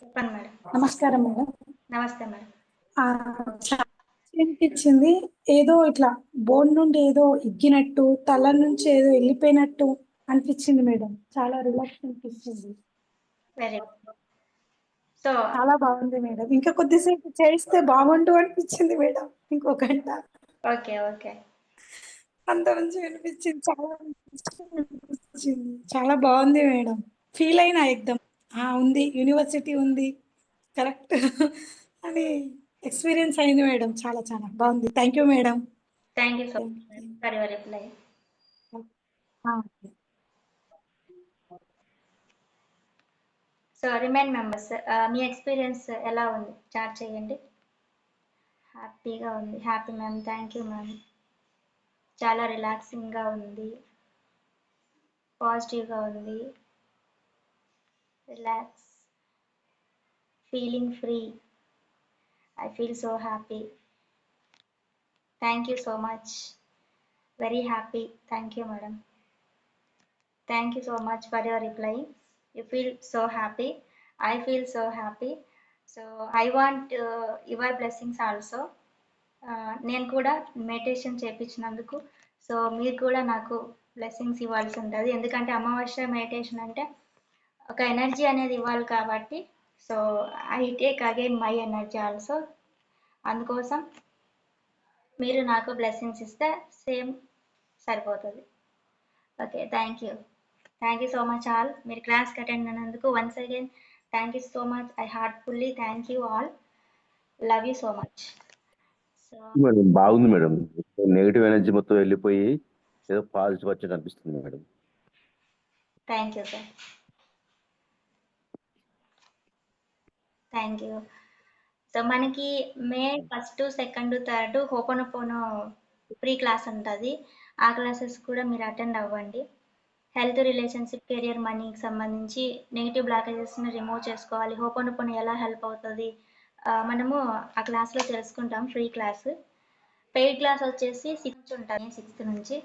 చెప్పండి మేడం. నమస్కారం మేడం. నమస్తే మేడం. ఆ, చాలా అనిపించింది ఏదో ఇట్లా బోన్ నుండి ఏదో ఎగ్గినట్టు తల నుంచి ఏదో వెళ్ళిపోయినట్టు అనిపించింది మేడం. చాలా రిలాక్స్ అనిపించింది. సో చాలా బాగుంది మేడం. ఇంకా కొద్దిసేపు చేస్తే బాగుండు అనిపించింది మేడం. ఇంకో గంట. ఓకే ఓకే అంత మంచిగా అనిపించింది. చాలా చాలా బాగుంది మేడం. ఫీల్ అయినా ఎగ్దమ్. ఉంది. యూనివర్సిటీ ఉంది. కరెక్ట్ అని ఎక్స్పీరియన్స్ అయింది మేడం. చాలా చాలా బాగుంది. Thank you madam. Thank you so much for your reply so remain members me experience ఎలా ఉంది? చాట్ చేయండి. హ్యాపీగా ఉంది. Happy ma'am thank you ma'am చాలా రిలాక్సింగ్గా ఉంది. పాజిటివ్గా ఉంది. Relax feeling free I feel so happy thank you so much very happy thank you madam thank you so much for your reply you feel so happy I feel so happy so I want your blessings also నేను కూడా meditation చేయించినందుకు so మీరు కూడా నాకు blessings ఇవ్వాల్సి ఉంటుంది. ఎందుకంటే అమావాస్య meditation అంటే ఒక ఎనర్జీ అనేది ఇవ్వాలి కాబట్టి so I take again my energy also. అందుకోసం మీరు నాకు బ్లెస్సింగ్స్ ఇస్తే సేమ్ సరిపోతుంది. Okay thank you. Thank you so much all. మీరు క్లాస్కి అటెండ్ అయినందుకు once again thank you so much. I heartfully thank you all. Love you so much. Madam బాగుంది madam. Negative energy మొత్తం వెళ్ళిపోయి ఏదో పాజిటివ్ వచ్చినట్టు అనిపిస్తుంది madam. Thank you sir. Thank you so మనకి May first second third Ho'oponopono free class ఉంటుంది. ఆ classes కూడా మీరు అటెండ్ అవ్వండి. హెల్త్ రిలేషన్షిప్ కెరియర్ మనీకి సంబంధించి నెగిటివ్ బ్లాకేజెస్ని రిమూవ్ చేసుకోవాలి. హోపనపోనో ఎలా హెల్ప్ అవుతుంది? మనము ఆ క్లాస్లో తెలుసుకుంటాం ఫ్రీ క్లాస్ పెయిడ్ క్లాస్ వచ్చేసి సిక్స్త్ ఉంటుంది సిక్స్త్ నుంచి.